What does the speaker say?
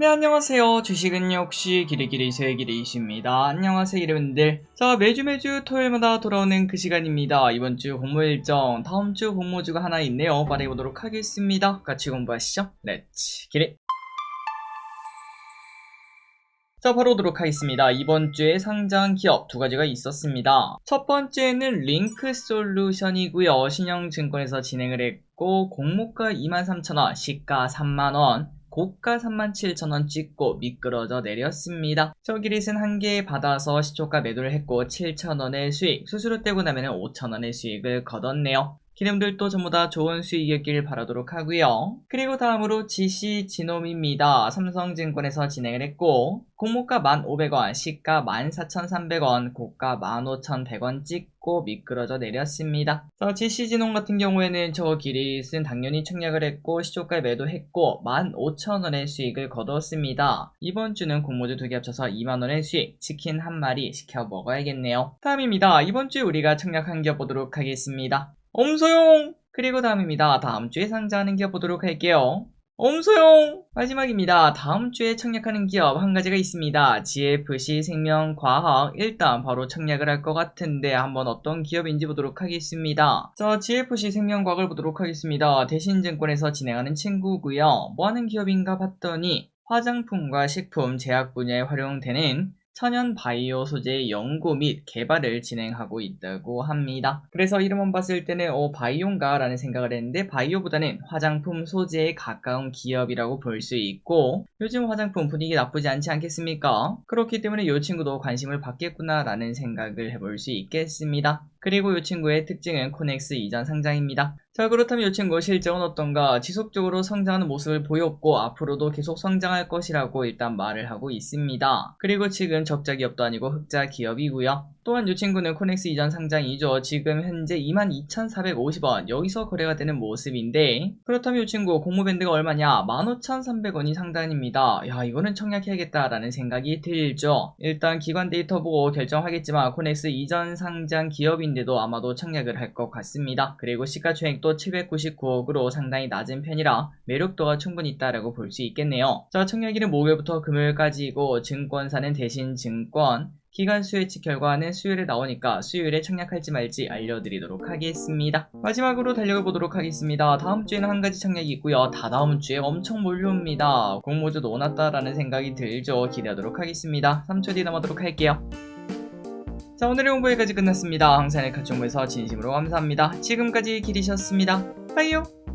네, 안녕하세요. 주식은 역시 기리기리 세기리이십니다. 안녕하세요, 여러분들. 자, 매주 매주 토요일마다 돌아오는 그 시간입니다. 이번 주 공모 일정, 다음 주 공모주가 하나 있네요. 말해보도록 하겠습니다. 같이 공부하시죠. 렛츠 기리. 자, 바로 오도록 하겠습니다. 이번 주에 상장 기업 두 가지가 있었습니다. 첫 번째는 링크 솔루션이고요. 신영증권에서 진행을 했고, 공모가 23,000원, 시가 3만원, 고가 37,000원 찍고 미끄러져 내렸습니다. 저기릿은 한 개 받아서 시초가 매도를 했고 7,000원의 수익, 수수료 떼고 나면 5,000원의 수익을 거뒀네요. 기념들도 전부 다 좋은 수익이었길 바라도록 하고요. 그리고 다음으로 GC 지놈입니다. 삼성증권에서 진행을 했고 공모가 1,500원, 시가 14,300원, 고가 15,100원 찍고 미끄러져 내렸습니다. 자, GC 진놈 같은 경우에는 저 기릿은 당연히 청약을 했고 시초가 매도했고 15,000원의 수익을 거뒀습니다. 이번 주는 공모주 두 개 합쳐서 2만원의 수익, 치킨 한 마리 시켜 먹어야겠네요. 다음입니다. 이번 주에 우리가 청약한 기업 보도록 하겠습니다. 엄소용! 그리고 다음입니다. 다음 주에 상장하는 기업 보도록 할게요. 엄소용! 마지막입니다. 다음 주에 청약하는 기업 한 가지가 있습니다. GFC 생명과학. 일단 바로 청약을 할 것 같은데 한번 어떤 기업인지 보도록 하겠습니다. 자, GFC 생명과학을 보도록 하겠습니다. 대신증권에서 진행하는 친구고요. 뭐 하는 기업인가 봤더니 화장품과 식품, 제약 분야에 활용되는 천연 바이오 소재의 연구 및 개발을 진행하고 있다고 합니다. 그래서 이름만 봤을 때는 어 바이오인가 라는 생각을 했는데 바이오보다는 화장품 소재에 가까운 기업이라고 볼 수 있고 요즘 화장품 분위기 나쁘지 않지 않겠습니까? 그렇기 때문에 이 친구도 관심을 받겠구나 라는 생각을 해볼 수 있겠습니다. 그리고 이 친구의 특징은 코넥스 이전 상장입니다. 자 그렇다면 이 친구 실적은 어떤가 지속적으로 성장하는 모습을 보였고 앞으로도 계속 성장할 것이라고 일단 말을 하고 있습니다. 그리고 지금 적자 기업도 아니고 흑자 기업이고요. 또한 이 친구는 코넥스 이전 상장이죠. 지금 현재 22,450원 여기서 거래가 되는 모습인데 그렇다면 이 친구 공모밴드가 얼마냐 15,300원이 상단입니다. 야 이거는 청약해야겠다라는 생각이 들죠. 일단 기관 데이터 보고 결정하겠지만 코넥스 이전 상장 기업인데도 아마도 청약을 할 것 같습니다. 그리고 시가총액도 799억으로 상당히 낮은 편이라 매력도가 충분히 있다라고 볼 수 있겠네요. 자 청약일은 목요일부터 금요일까지이고 증권사는 대신 증권 기간 수혜치 결과는 수요일에 나오니까 수요일에 청약할지 말지 알려드리도록 하겠습니다. 마지막으로 달려가 보도록 하겠습니다. 다음 주에는 한 가지 청약이 있고요. 다다음 주에 엄청 몰려옵니다. 공모주 넣어놨다라는 생각이 들죠. 기대하도록 하겠습니다. 3초 뒤에 넘어가도록 할게요. 자 오늘의 홍보 여기까지 끝났습니다. 항상 같이 홍보해서 진심으로 감사합니다. 지금까지 길이셨습니다. 빠이요.